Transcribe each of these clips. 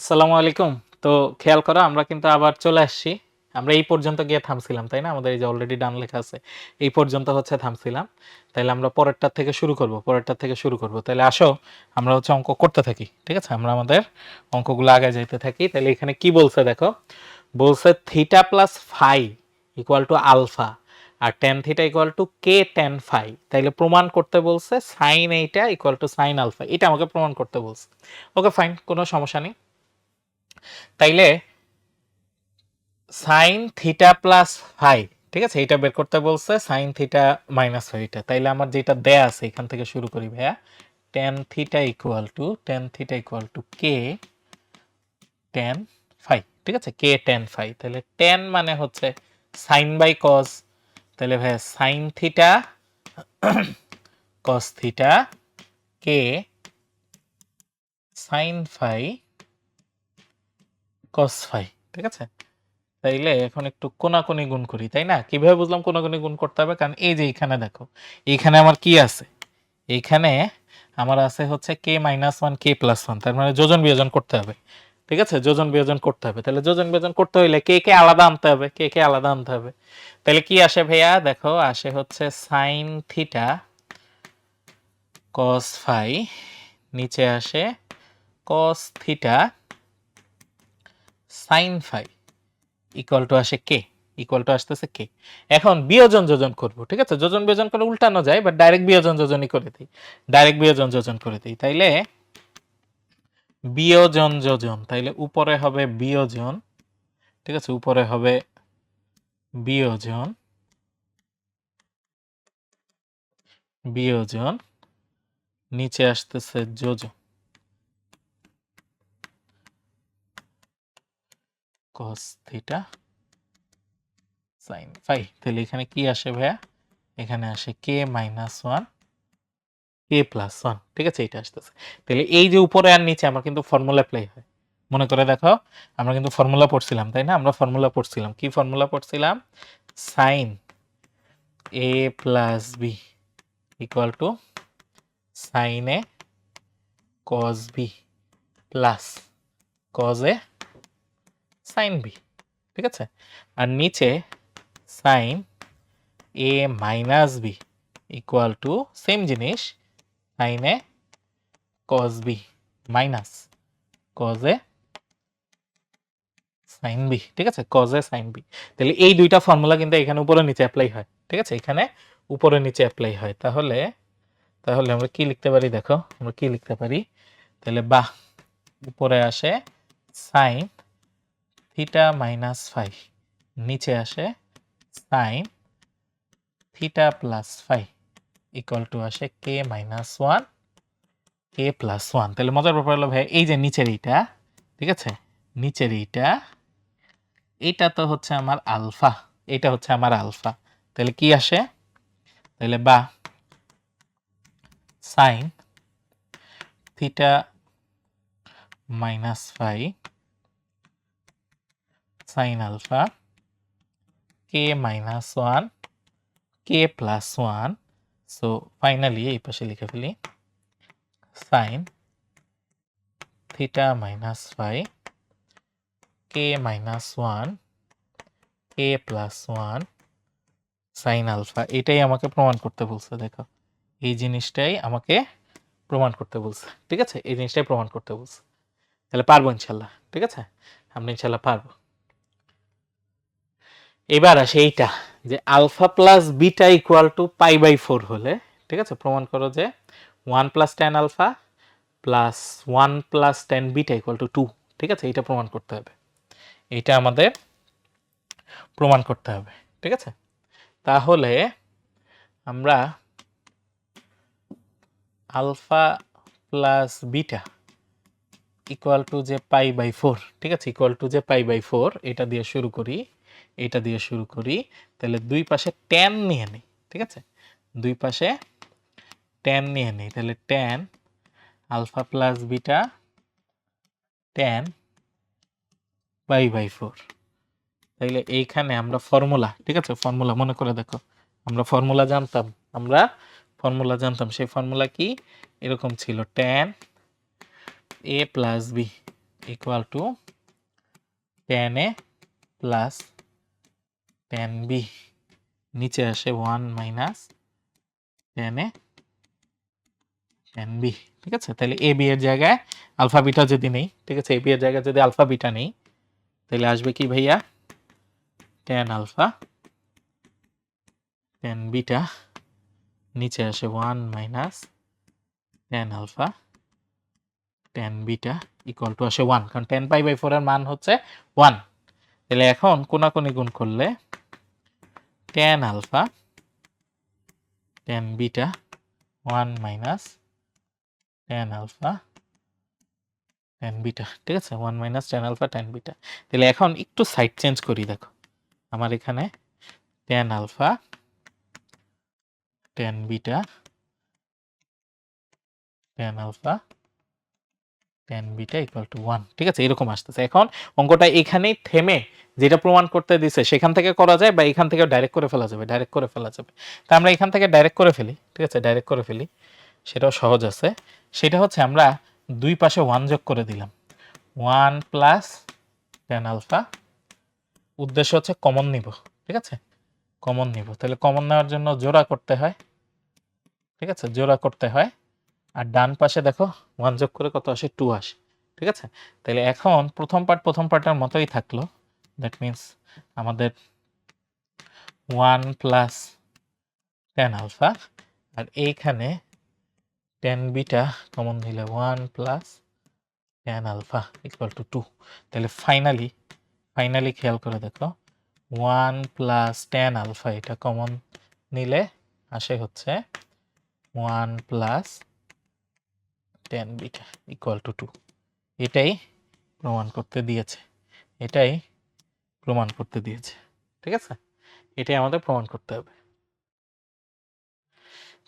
আসসালামু আলাইকুম। তো খেয়াল করো, আমরা কিন্তু আবার চলে আসছি। আমরা এই পর্যন্ত গিয়ে থামছিলাম, তাই না? আমাদের এই যে অলরেডি ডান লেখা আছে, এই পর্যন্ত হচ্ছে থামছিলাম। তাইলে আমরা পরেরটার থেকে শুরু করব, পরেরটার থেকে শুরু করব। তাহলে আসো, আমরা হচ্ছে অঙ্ক করতে থাকি, ঠিক আছে? আমরা আমাদের অঙ্কগুলো আগে যেতে থাকি। তাহলে এখানে কি বলছে দেখো? বলছে theta plus phi equal to alpha R tan theta equal to K tan phi তাইলে প্রমাণ করতে বলছে সাইন এইটা ইকুয়াল টু সাইন আলফা এটা আমাকে প্রমাণ করতে বলছে। ওকে ফাইন কোনো সমস্যা নেই। তাইলে সাইন থিটা প্লাস ফাই ঠিক আছে? এটা বের করতে বলছে সাইন থিটা মাইনাস ফাইটা তাইলে আমার যেটা দেয়া আছে, এখান থেকে শুরু করি ভাইয়া। Tan theta equal to tan theta equal to k tan phi ঠিক আছে? কে টেন ফাই তাহলে টেন মানে হচ্ছে সাইন বাই কস তাহলে ভাইয়া sine theta cos theta K sine phi cos phi ঠিক আছে? তাইলে এখন একটু কোনাকুনি গুণ করি, তাই না? কীভাবে বুঝলাম কোনাকুনি গুণ করতে হবে? কারণ এই যে এইখানে দেখো, এইখানে আমার কি আছে? এইখানে আমার আছে হচ্ছে K minus one K plus one তার মানে যোজন বিয়োজন করতে হবে, ঠিক আছে? যোজন বিয়োজন করতে হবে। তাহলে যোজন বিয়োজন করতে হইলে কে কে আলাদা আনতে হবে কে কে আলাদা আনতে হবে। তাহলে কি আসে ভাইয়া? দেখো, আসে হচ্ছে সাইন থিটা কস ফাই নিচে আসে cos theta sine phi equal to আসে কে ইকুয়াল টু আসতেছে কে এখন বিয়োজন যোজন করব, ঠিক আছে? যোজন বিয়োজন করে উল্টানো যায় বাট ডাইরেক্ট বিয়োজন যোজনই করে দিই। ডাইরেক্ট বিয়োজন যোজন করে দিই, তাইলে বিয়োজন যোজন, তাইলে উপরে হবে বিয়োজন, ঠিক আছে? উপরে হবে বিয়োজন বিয়োজন, নিচে আসতেছে যোজন। Cos থিটা সাইন ফাই তাহলে এখানে কি আসে ভাইয়া? এখানে আসে K minus one K plus one ঠিক আছে এটা আসতেছে। তাহলে এই যে উপরে আর নিচে আমার কিন্তু ফর্মুলা অ্যাপ্লাই হয়। মনে করে দেখো, আমরা কিন্তু ফর্মুলা পড়ছিলাম, তাই না? আমরা ফর্মুলা পড়ছিলাম। কি ফর্মুলা পড়ছিলাম? Sine A plus B equal to sine A cos B plus cos A sine B ঠিক আছে? আর নিচে sine A minus B equal to same জিনিস sine A cos B minus cos A sine B ঠিক আছে? Cause A sign B তাহলে এই দুইটা ফর্মুলা কিন্তু এখানে উপরে নিচে অ্যাপ্লাই হয়, ঠিক আছে? এখানে উপরে নিচে অ্যাপ্লাই হয়। তাহলে তাহলে আমরা কি লিখতে পারি দেখো? আমরা কি লিখতে পারি? তাহলে বাহ, উপরে আসে সাইন থিটা মাইনাস ফাইভ নিচে আসে sine theta plus five equal to আসে K minus one K plus one তাহলে মজার ব্যাপার হলো ভাই এই যে নিচের এইটা, ঠিক আছে? নিচের এইটা এইটা তো হচ্ছে আমার আলফা এটা হচ্ছে আমার আলফা তাহলে কি আসে? তাহলে বা sine theta minus five sine alpha K minus one K plus one so finally এই পাশে লিখে ফেলি sine theta minus five K minus one K plus one sine alpha এটাই আমাকে প্রমাণ করতে বলছে, দেখো। এই জিনিসটাই আমাকে প্রমাণ করতে বলছে, ঠিক আছে? এই জিনিসটাই প্রমাণ করতে বলছে। তাহলে পারব ইনশাল্লাহ, ঠিক আছে? আমরা ইনশাল্লাহ পারব। এবার আসে এইটা, যে alpha plus beta equal to pi by four হলে, ঠিক আছে, প্রমাণ করো যে one plus tan alpha plus one plus tan beta equal to two, ঠিক আছে এটা প্রমাণ করতে হবে। এটা আমাদের প্রমাণ করতে হবে, ঠিক আছে? তাহলে আমরা alpha plus beta equal to যে পাই বাই ফোর, ঠিক আছে, ইকুয়াল টু যে পাই বাই ফোর, এটা দিয়ে শুরু করি। এটা দিয়ে শুরু করি। তাহলে দুই পাশে টেন নিয়ে নিই, ঠিক আছে? দুই পাশে টেন নিয়ে নিই। তাহলে tan alpha plus beta tan by by four তাইলে এইখানে আমরা ফর্মুলা ঠিক আছে? ফর্মুলা মনে করে দেখো। আমরা ফর্মুলা জানতাম। আমরা ফর্মুলা জানতাম। সেই ফর্মুলা কি? এরকম ছিল। Tan A plus B equal to tan A plus tan B নিচে আসে one minus tan A tan B ঠিক আছে? তাহলে এ বি এর জায়গায় আলফা বিটা যদি নেই, ঠিক আছে? এ বি এর জায়গায় যদি আলফা বিটা নেই, তাহলে আসবে কি ভাইয়া? টেন আলফা টেন বিটা নিচে আসে one minus tan alpha tan beta equal to আসে ওয়ান কারণ টেন পাই বাই ফোরের মান হচ্ছে ওয়ান তাহলে এখন কোনাকুনি গুণ করলে tan alpha tan beta one minus tan alpha tan beta ঠিক আছে? One minus tan alpha tan beta তাহলে এখন একটু সাইড চেঞ্জ করি, দেখো। আমার এখানে tan alpha tan beta tan alpha tan beta equal to one ঠিক আছে? এরকম আসতেছে। এখন অঙ্কটা এখানেই থেমে যেটা প্রমাণ করতে দিছে, সেখান থেকে করা যায় বা এখান থেকে ডাইরেক্ট করে ফেলা যাবে ডাইরেক্ট করে ফেলা যাবে। তা আমরা এখান থেকে ডাইরেক্ট করে ফেলি, ঠিক আছে? ডাইরেক্ট করে ফেলি। সেটাও সহজ আছে। সেটা হচ্ছে আমরা দুই পাশে ওয়ান যোগ করে দিলাম। ওয়ান প্লাস টেন আলফা উদ্দেশ্য হচ্ছে কমন নিব, ঠিক আছে? কমন নিব। তাহলে কমন নেওয়ার জন্য জোড়া করতে হয়। ঠিক আছে? জোড়া করতে হয়। আর ডান পাশে দেখো ওয়ান যোগ করে কত আসে টু আসে, ঠিক আছে? তাহলে এখন প্রথম পার্ট প্রথম পার্টের মতোই থাকল। দ্যাট মিন্স আমাদের ওয়ান প্লাস টেন আলফা আর এইখানে টেন বিটা কমন দিলে one plus tan alpha equal to two তাহলে ফাইনালি ফাইনালি খেয়াল করে দেখো ওয়ান প্লাস টেন আলফা এটা কমন নিলে আসে হচ্ছে one plus tan beta equal to two এটাই প্রমাণ করতে দিয়েছে। এটাই প্রমাণ করতে দিয়েছে। ঠিক আছে? এটাই আমাদের প্রমাণ করতে হবে।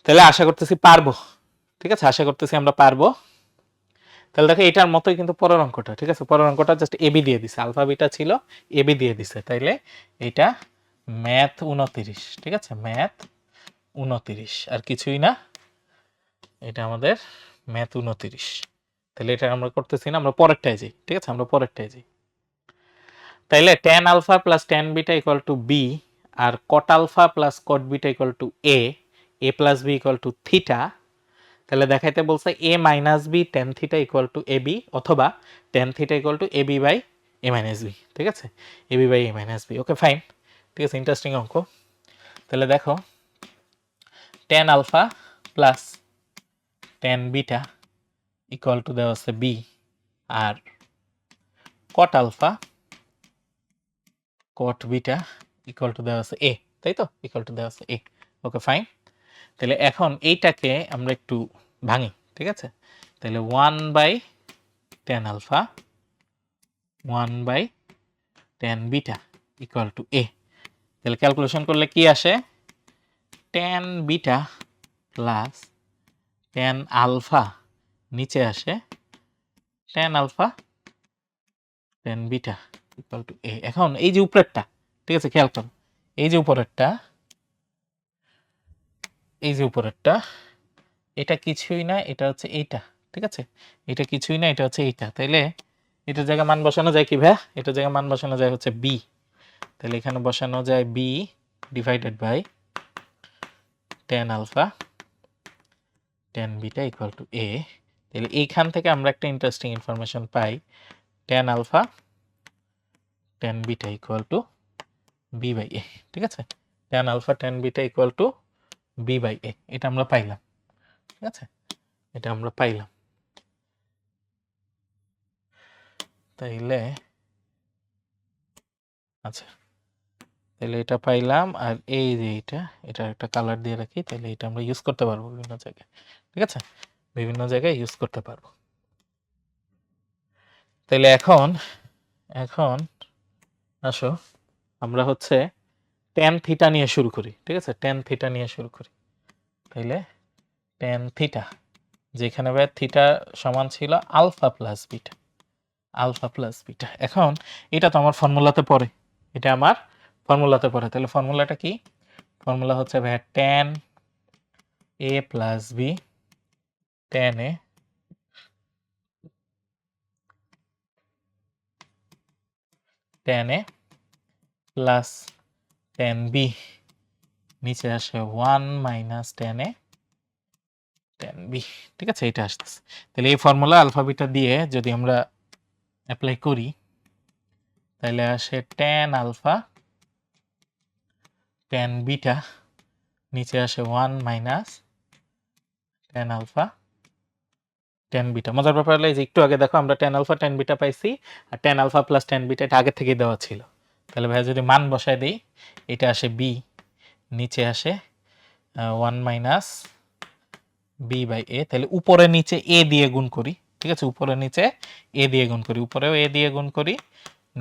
তাহলে আশা করতেছি পারব। ঠিক আছে? আশা করতেছি আমরা পারব। তাহলে দেখো, এটার মতোই কিন্তু পরের অঙ্কটা। ঠিক আছে? পরের অঙ্কটা জাস্ট এবি দিয়ে দিছে। আলফা, বিটা ছিল এবি দিয়ে দিছে। তাইলে এটা ম্যাথ উনতিরিশ। ঠিক আছে? ম্যাথ উনতিরিশ। আর কিছুই না। এটা আমাদের ম্যাথ উনতিরিশ। তাহলে এটা আমরা করতেছি না, আমরা পরেরটায় যাই, ঠিক আছে? আমরা পরেরটায় যাই। তাইলে tan alpha plus tan beta equal to B R cot alpha plus cot beta equal to A A plus B equal to theta তাহলে দেখাইতে বলছে A minus B tan theta equal to A B অথবা tan theta equal to A B by A minus B ঠিক আছে? A B by A minus B okay fine ঠিক আছে? Interesting অঙ্ক। তাহলে দেখো tan alpha plus tan beta equal to দেওয়া আছে B R cot alpha cot beta equal to দেওয়া আছে এ তাই তো? ইকুয়াল টু দেওয়া আছে এ ওকে ফাইন তাহলে এখন এইটাকে আমরা একটু ভাঙি, ঠিক আছে? তাহলে one by tan alpha one by tan beta equal to A তাহলে ক্যালকুলেশন করলে কি আসে? Tan beta plus tan alpha নিচে আসে tan alpha tan beta equal to A এখন এই যে উপরেরটা, ঠিক আছে, খেয়াল করো, এই যে উপরেরটা, এই যে উপরেরটা, এটা কিছুই না, এটা হচ্ছে এইটা, ঠিক আছে, এটা কিছুই না, এটা হচ্ছে এইটা, তাইলে এটার জায়গায় মান বসানো যায় কি ভাইয়া? এটার জায়গায় মান বসানো যায় হচ্ছে বি তাহলে এখানে বসানো যায় B divided by tan alpha tan beta equal to A তাহলে এইখান থেকে আমরা একটা interesting information pi. Tan alpha tan beta equal to B by A ঠিক আছে? Tan alpha tan beta equal to B by A এটা আমরা পাইলাম, ঠিক আছে? এটা আমরা পাইলাম। তাইলে আচ্ছা তাহলে এটা পাইলাম আর এই যে এটা এটা একটা কালার দিয়ে রাখি তাহলে এটা আমরা ইউজ করতে পারব বিভিন্ন জায়গায়। ঠিক আছে? বিভিন্ন জায়গায় ইউজ করতে পারব। তাহলে এখন এখন আসো, আমরা হচ্ছে টেন থিটা নিয়ে শুরু করি, ঠিক আছে? টেন থিটা নিয়ে শুরু করি। তাইলে টেন থিটা যেখানে ভাই থিটা সমান ছিল alpha plus beta alpha plus beta এখন এটা তো আমার ফর্মুলাতে পড়ে, এটা আমার ফর্মুলাতে পড়ে। তাহলে ফর্মুলাটা কি? ফর্মুলা হচ্ছে ভাই tan A plus B tan A tan A plus tan B নিচে আসে one minus tan A? Tan B ঠিক আছে, এটা আসতেছে। তাহলে এই ফর্মুলা আলফাবিটা দিয়ে যদি আমরা অ্যাপ্লাই করি, তাহলে আসে টেন আলফা টেন বিটা নিচে আসে one minus tan alpha tan beta মজার ব্যাপার হলো যে একটু আগে দেখো আমরা টেন আলফা টেন বিটা পাইছি, আর tan alpha plus tan beta এটা আগে থেকে দেওয়া ছিল। তাহলে ভাইয়া যদি মান বসায় দিই, এটা আসে বি নিচে আসে one minus B by A তাহলে উপরে নিচে এ দিয়ে গুণ করি, ঠিক আছে? উপরে নিচে এ দিয়ে গুণ করি, উপরেও এ দিয়ে গুণ করি,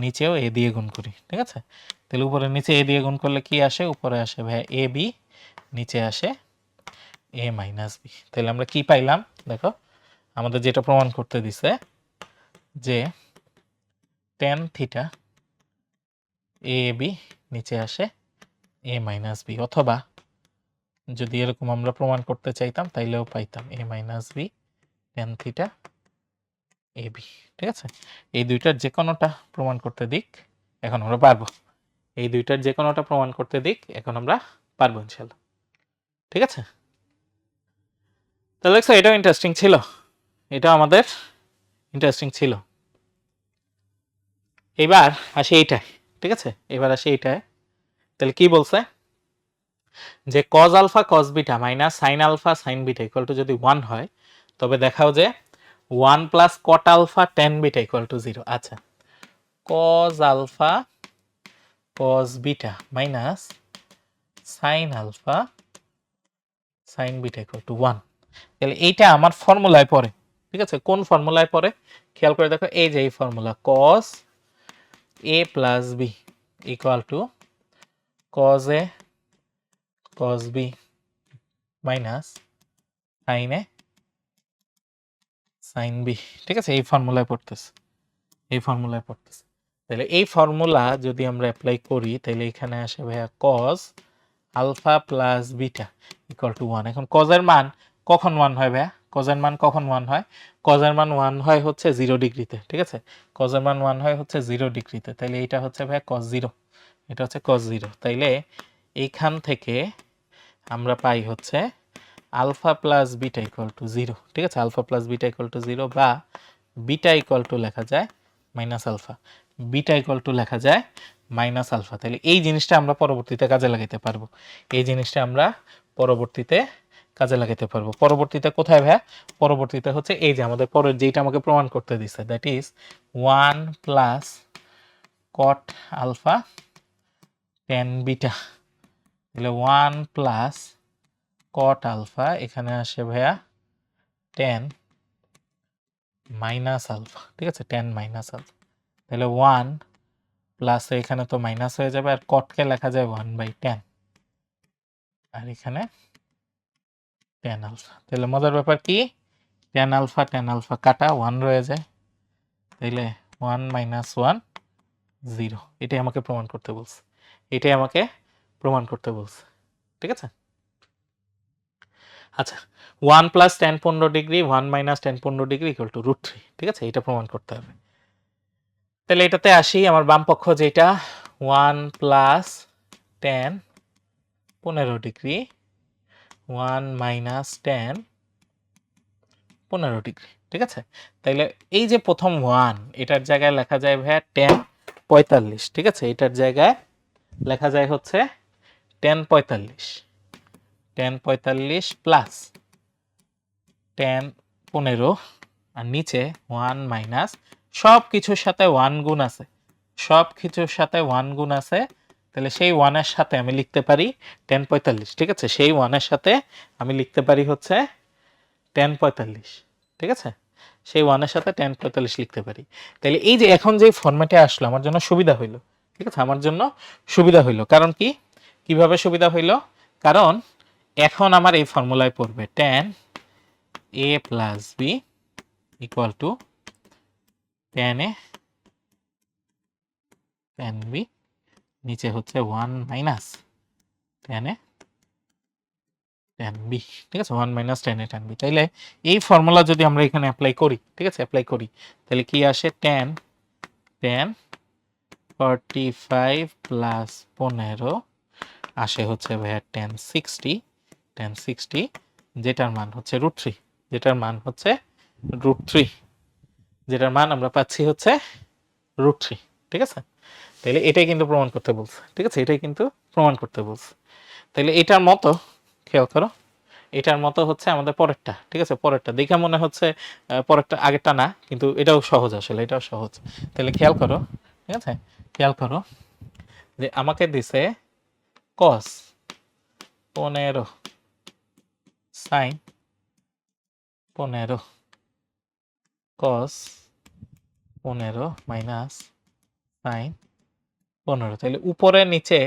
নিচেও এ দিয়ে গুণ করি, ঠিক আছে? তাহলে উপরে নিচে এ দিয়ে গুণ করলে কি আসে? উপরে আসে ভাইয়া এ বি নিচে আসে এ মাইনাস বি তাহলে আমরা কি পাইলাম? দেখো আমাদের যেটা প্রমাণ করতে দিছে যে টেন থিটা এ বি নিচে আসে এ মাইনাস বি অথবা যদি এরকম আমরা প্রমাণ করতে চাইতাম, তাইলেও পাইতাম A minus B tan theta A B ঠিক আছে? এই দুইটার যে কোনোটা প্রমাণ করতে দিক, এখন আমরা পারব। এই দুইটার যে কোনোটা প্রমাণ করতে দিক, এখন আমরা পারব ইনশাল্লাহ। ঠিক আছে? তাহলে এটাও ইন্টারেস্টিং ছিল। এটা আমাদের ইন্টারেস্টিং ছিল। এবার আসি এইটায়, ঠিক আছে? এবার আসি এইটায়। তাহলে কি বলছে? যে cos alpha cos beta minus sin alpha sin beta equal to যদি ওয়ান হয়, তবে দেখাও যে one plus cot alpha tan beta equal to zero আচ্ছা cos alpha cos beta minus sin alpha sin beta equal to one তাহলে এইটা আমার ফর্মুলায় পড়ে। ঠিক আছে? কোন ফর্মুলায় পড়ে? খেয়াল করে দেখো, এই যে এই formula cos A plus B equal to cos A cos B minus sin A sin B ঠিক আছে? এই ফর্মুলায় পড়তেছে। এই ফর্মুলায় পড়তেছে। তাহলে এই ফর্মুলা যদি আমরা অ্যাপ্লাই করি, তাহলে এখানে আসে ভাইয়া cos alpha plus beta equal to one এখন কজের মান কখন ওয়ান হয় ভাইয়া? কজের মান কখন ওয়ান হয়? কজের মান ওয়ান হয় হচ্ছে জিরো ডিগ্রিতে ঠিক আছে? কজের মান ওয়ান হয় হচ্ছে জিরো ডিগ্রিতে তাইলে এইটা হচ্ছে ভাই কজ জিরো এটা হচ্ছে কজ জিরো তাইলে এইখান থেকে আমরা পাই হচ্ছে alpha plus beta equal to zero ঠিক আছে? Alpha plus beta equal to zero বা বিটা ইকুয়াল টু লেখা যায় minus alpha beta equal to লেখা যায় মাইনাস আলফা তাহলে এই জিনিসটা আমরা পরবর্তীতে কাজে লাগাইতে পারব। এই জিনিসটা আমরা পরবর্তীতে কাজে লাগাতে পারব। পরবর্তীতে কোথায় ভাইয়া? পরবর্তীতে হচ্ছে এই যে আমাদের পরের যেটা আমাকে প্রমাণ করতে দিচ্ছে that is one plus cot alpha tan beta তাহলে ওয়ান প্লাস কট আলফা এখানে আসে ভাইয়া টেন মাইনাস আলফা ঠিক আছে? টেন মাইনাস আলফা তাহলে ওয়ান প্লাস এখানে তো মাইনাস হয়ে যাবে আর কটকে লেখা যায় ওয়ান বাই টেন আর এখানে টেন আলফা তাহলে মজার ব্যাপার কি? টেন আলফা টেন আলফা কাটা ওয়ান রয়ে যায় তাইলে ওয়ান মাইনাস ওয়ান জিরো এটাই আমাকে প্রমাণ করতে বলছে। এটাই আমাকে প্রমাণ করতে বলছে। ঠিক আছে? আচ্ছা ওয়ান প্লাস টেন পনেরো ডিগ্রি ওয়ান মাইনাস টেন পনেরো degree equal to root three ঠিক আছে? এটা প্রমাণ করতে হবে। তাহলে এটাতে আসি, আমার বাম পক্ষ যেটা ওয়ান প্লাস টেন পনেরো ডিগ্রি ওয়ান মাইনাস টেন পনেরো ডিগ্রি, ঠিক আছে? তাইলে এই যে প্রথম ওয়ান, এটার জায়গায় লেখা যায় ভাইয়া টেন পঁয়তাল্লিশ, ঠিক আছে? এটার জায়গায় লেখা যায় হচ্ছে টেন পঁয়তাল্লিশ টেন পঁয়তাল্লিশ প্লাস টেন পনেরো, আর নিচে ওয়ান মাইনাস সব কিছুর সাথে ওয়ান গুণ আছে সব কিছুর সাথে ওয়ান গুণ আছে তাহলে সেই ওয়ানের সাথে আমি লিখতে পারি টেন পঁয়তাল্লিশ, ঠিক আছে? সেই ওয়ানের সাথে আমি লিখতে পারি হচ্ছে টেন পঁয়তাল্লিশ, ঠিক আছে? সেই ওয়ানের সাথে টেন পঁয়তাল্লিশ লিখতে পারি। তাহলে এই যে এখন যে ফর্ম্যাটে আসলো, আমার জন্য সুবিধা হইল, ঠিক আছে? আমার জন্য সুবিধা হইল। কারণ কি? কীভাবে সুবিধা হইল? কারণ এখন আমার এই ফর্মুলায় পড়বে tan A plus B equal to tan A tan B নিচে হচ্ছে one minus tan A tan B ঠিক আছে? One minus tan A tan B তাইলে এই ফর্মুলা যদি আমরা এখানে অ্যাপ্লাই করি, ঠিক আছে? অ্যাপ্লাই করি, তাহলে কি আসে? Tan tan forty five plus পনেরো আসে হচ্ছে ভাইয়া টেন সিক্সটি টেন সিক্সটি যেটার মান হচ্ছে রুট থ্রি যেটার মান হচ্ছে রুট থ্রি যেটার মান আমরা পাচ্ছি হচ্ছে রুট থ্রি ঠিক আছে? তাহলে এটাই কিন্তু প্রমাণ করতে বলছে, ঠিক আছে? এটাই কিন্তু প্রমাণ করতে বলছে। তাহলে এটার মতো, খেয়াল করো, এটার মতো হচ্ছে আমাদের পরেরটা, ঠিক আছে? পরেরটা দেখে মনে হচ্ছে পরেরটা আগেরটা না, কিন্তু এটাও সহজ আসলে, এটাও সহজ। তাহলে খেয়াল করো, ঠিক আছে? খেয়াল করো যে আমাকে দিছে কস পনেরো সাইন পনেরো কস পনেরো মাইনাস সাইন পনেরো। তাহলে উপরে নিচে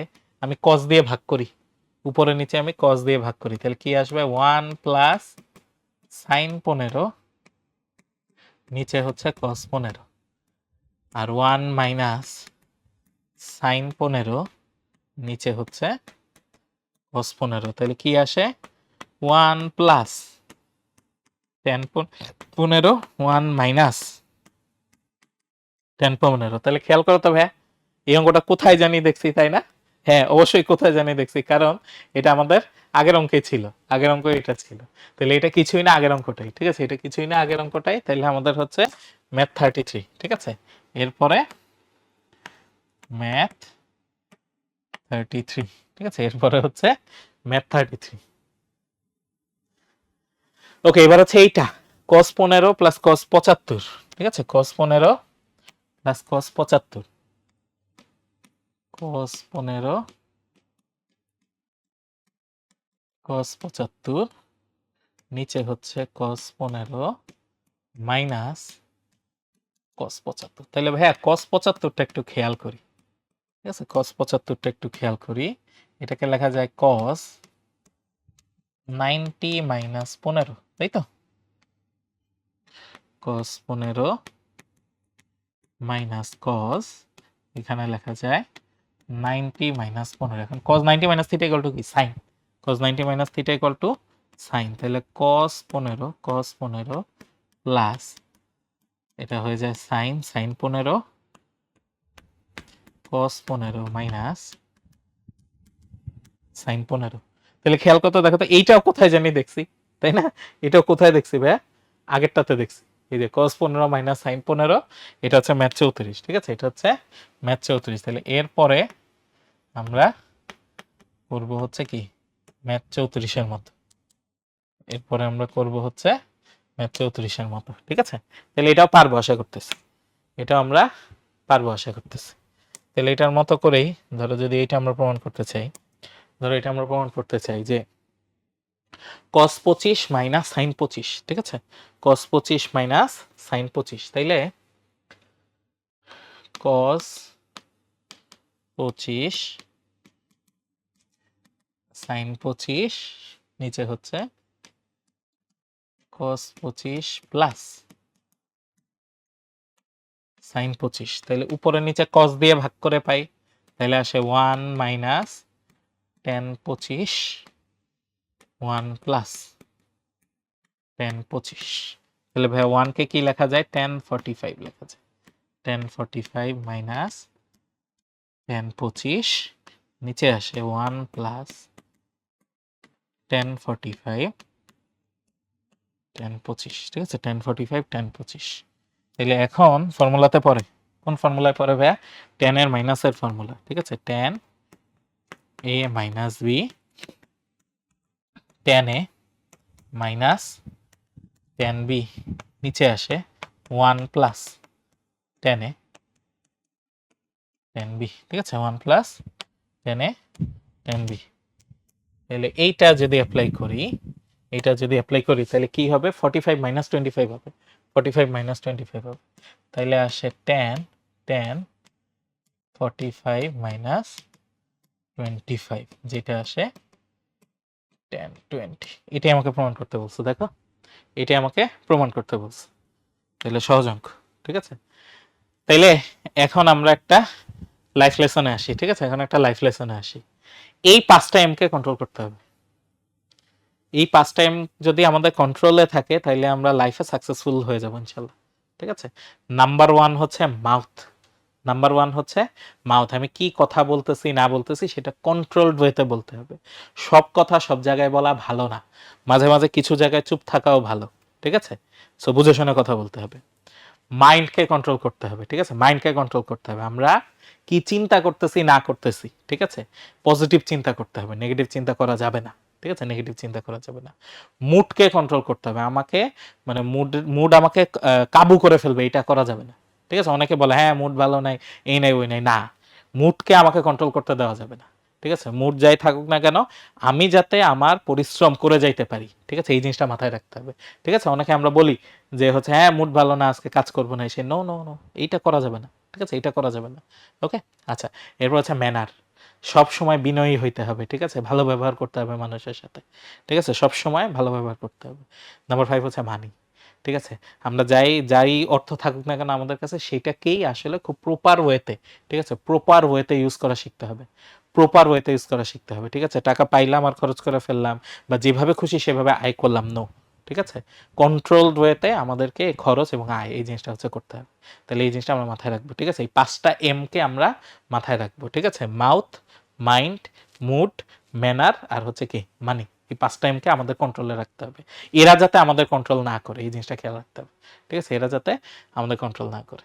আমি কস দিয়ে ভাগ করি। উপরে নিচে আমি কস দিয়ে ভাগ করি। তাহলে কি আসবে? ওয়ান প্লাস সাইন পনেরো, নিচে হচ্ছে কস পনেরো। আর ওয়ান মাইনাস সাইন পনেরো, নিচে হচ্ছে কস পনেরো। তাহলে কি আসে? ওয়ান প্লাস টেন পনেরো, ওয়ান মাইনাস টেন পনেরো। তাহলে খেয়াল করো তো ভাইয়া। এই অঙ্কটা কোথায় জানি দেখছি, তাই না? হ্যাঁ অবশ্যই কোথায় জানি দেখছি, কারণ এটা আমাদের আগের অঙ্কে ছিল, আগের অঙ্ক এটা ছিল। তাহলে এটা কিছুই না আগের অঙ্কটাই, ঠিক আছে? এটা কিছুই না আগের অঙ্কটাই, তাহলে আমাদের হচ্ছে ম্যাথ থার্টি থ্রি ঠিক আছে? এরপরে ম্যাথ থার্টি থ্রি ঠিক আছে? এরপরে হচ্ছে ম্যাথ থার্টি থ্রি ওকে এবার হচ্ছে এইটা কস পনেরো প্লাস কস পঁচাত্তর, ঠিক আছে? কস পনেরো প্লাস কস পঁচাত্তর। কস পনেরো। কস পঁচাত্তর। নিচে হচ্ছে কস পনেরো। মাইনাস কস পঁচাত্তর। তাহলে ভাইয়া কস পঁচাত্তরটা একটু খেয়াল করি। ঠিক আছে? কস পঁচাত্তরটা একটু খেয়াল করি। এটাকে লেখা যায় কস নাইনটি মাইনাস পনেরো। তাই তো? কস পনেরো মাইনাস কস এখানে লেখা যায় নাইনটি মাইনাস পনেরো। এখন cos ninety minus theta equal to কি? Sin cos ninety minus theta equal to sin তাহলে কস পনেরো কস পনেরো প্লাস এটা হয়ে যায় সাইন সাইন পনেরো কস পনেরো মাইনাস সাইন পনেরো। তাহলে খেয়াল করতে, দেখো তো, এইটাও কোথায় জানি দেখছি, তাই না? এটাও কোথায় দেখছি ভাই আগেরটাতে দেখছি। এই যে কস পনেরো মাইনাস সাইন পনেরো, এটা হচ্ছে ম্যাথ চৌত্রিশ, ঠিক আছে? এটা হচ্ছে ম্যাথ চৌত্রিশ। তাহলে এরপরে আমরা করব হচ্ছে কি, ম্যাথ চৌত্রিশের মতো। এরপরে আমরা করব হচ্ছে ম্যাথ চৌত্রিশের মতো, ঠিক আছে? তাহলে এটাও পারব আশা করতেছি। এটাও আমরা পারব আশা করতেছি। তাহলে এটার মতো করেই, ধরো যদি এটা আমরা প্রমাণ করতে চাই, ধরো এটা আমরা প্রমাণ করতে চাই যে কস পঁচিশ মাইনাস সাইন পঁচিশ, ঠিক আছে? কস পঁচিশ মাইনাস সাইন পঁচিশ, তাইলে কস পঁচিশ সাইন পঁচিশ, নিচে হচ্ছে কস পঁচিশ প্লাস সাইন পঁচিশ। তাহলে উপরে নিচে কস দিয়ে ভাগ করে পাই তাহলে আসে ওয়ান মাইনাস টেন পঁচিশ ওয়ান প্লাস টেন পঁচিশ। তাহলে ভাই ওয়ানকে কি লেখা যায়? টেন ফর্টি ফাইভ লেখা যায়। Tan forty five minus tan পঁচিশ, নিচে আসে one plus tan forty five tan পঁচিশ, ঠিক আছে? টেন ফর্টি ফাইভ টেন পঁচিশ। তাহলে এখন ফর্মুলাতে পড়ে। কোন ফর্মুলায় পড়ে ভাইয়া? টেনের মাইনাসের ফর্মুলা, ঠিক আছে? Tan A minus B tan A minus tan B নিচে আসে one plus tan A tan B ঠিক আছে? One plus tan A tan B তাহলে এইটা যদি অ্যাপ্লাই করি এটা যদি অ্যাপ্লাই করি, তাহলে কি হবে? Forty five minus twenty five হবে। Forty five minus twenty five হবে। তাহলে আসে tan tan forty five minus twenty five যেটা আসে টেন টোয়েন্টি এটাই আমাকে প্রমাণ করতে বলছো, দেখো। এটাই আমাকে প্রমাণ করতে বলছো। তাহলে সহজ অঙ্ক, ঠিক আছে? তাইলে এখন আমরা একটা লাইফ লেসনে আসি, ঠিক আছে? এখন একটা লাইফ লেসনে আসি। এই পাঁচটা এমকে কন্ট্রোল করতে হবে। এই পাঁচটা এম যদি আমাদের কন্ট্রোলে থাকে তাহলে আমরা লাইফে সাকসেসফুল হয়ে যাব ইনশাল্লাহ। ঠিক আছে? নাম্বার ওয়ান হচ্ছে মাউথ নাম্বার ওয়ান হচ্ছে মাউথ আমি কি কথা বলতেছি, না বলতেছি, সেটা কন্ট্রোলড ওয়েতে বলতে হবে। সব কথা সব জায়গায় বলা ভালো না। মাঝে মাঝে কিছু জায়গায় চুপ থাকাও ভালো। ঠিক আছে? সো বুঝে শুনে কথা বলতে হবে। মাইন্ডকে কন্ট্রোল করতে হবে, ঠিক আছে? মাইন্ডকে কন্ট্রোল করতে হবে। আমরা কি চিন্তা করতেছি, না করতেছি, ঠিক আছে? পজিটিভ চিন্তা করতে হবে নেগেটিভ চিন্তা করা যাবে না, ঠিক আছে? নেগেটিভ চিন্তা করা যাবে না। মুডকে কন্ট্রোল করতে হবে। আমাকে মানে মুড মুড আমাকে কাবু করে ফেলবে, এটা করা যাবে না, ঠিক আছে? অনেকে বলে হ্যাঁ মুড ভালো নাই, এই নাই, ওই নাই। না মুডকে আমাকে কন্ট্রোল করতে দেওয়া যাবে না। ঠিক আছে? মুড যাই থাকুক না কেন, আমি যাতে আমার পরিশ্রম করে যাইতে পারি, ঠিক আছে? এই জিনিসটা মাথায় রাখতে হবে, ঠিক আছে? অনেকে আমরা বলি যে হচ্ছে হ্যাঁ মুড ভালো না, আজকে কাজ করব না। সে নো নো নো এইটা করা যাবে না। ঠিক আছে? এইটা করা যাবে না। ওকে আচ্ছা এরপর হচ্ছে ম্যানার সব সময় বিনয়ী হইতে হবে, ঠিক আছে? ভালো ব্যবহার করতে হবে মানুষের সাথে, ঠিক আছে? সব সময় ভালো ব্যবহার করতে হবে। নাম্বার ফাইভ হচ্ছে মানি ঠিক আছে? আমরা যাই যাই অর্থ থাকুক না কেন, আমাদের কাছে সেটাকেই আসলে খুব প্রপার ওয়েতে ঠিক আছে? প্রপার ওয়েতে ইউজ করা শিখতে হবে। প্রপার ওয়েতে ইউজ করা শিখতে হবে, ঠিক আছে? টাকা পাইলাম আর খরচ করে ফেললাম বা যেভাবে খুশি সেভাবে আয় করলাম নো ঠিক আছে? কন্ট্রোলড ওয়েতে আমাদেরকে খরচ এবং আয়, এই জিনিসটা হচ্ছে করতে হবে। তাহলে এই জিনিসটা আমরা মাথায় রাখব, ঠিক আছে? এই পাঁচটা এমকে আমরা মাথায় রাখব, ঠিক আছে? মাউথ মাইন্ড মুড ম্যানার আর হচ্ছে কি? মানি এই পাঁচটা এমকে আমাদের কন্ট্রোলে রাখতে হবে। এরা যাতে আমাদের কন্ট্রোল না করে, এই জিনিসটা খেয়াল রাখতে হবে, ঠিক আছে? এরা যাতে আমাদের কন্ট্রোল না করে।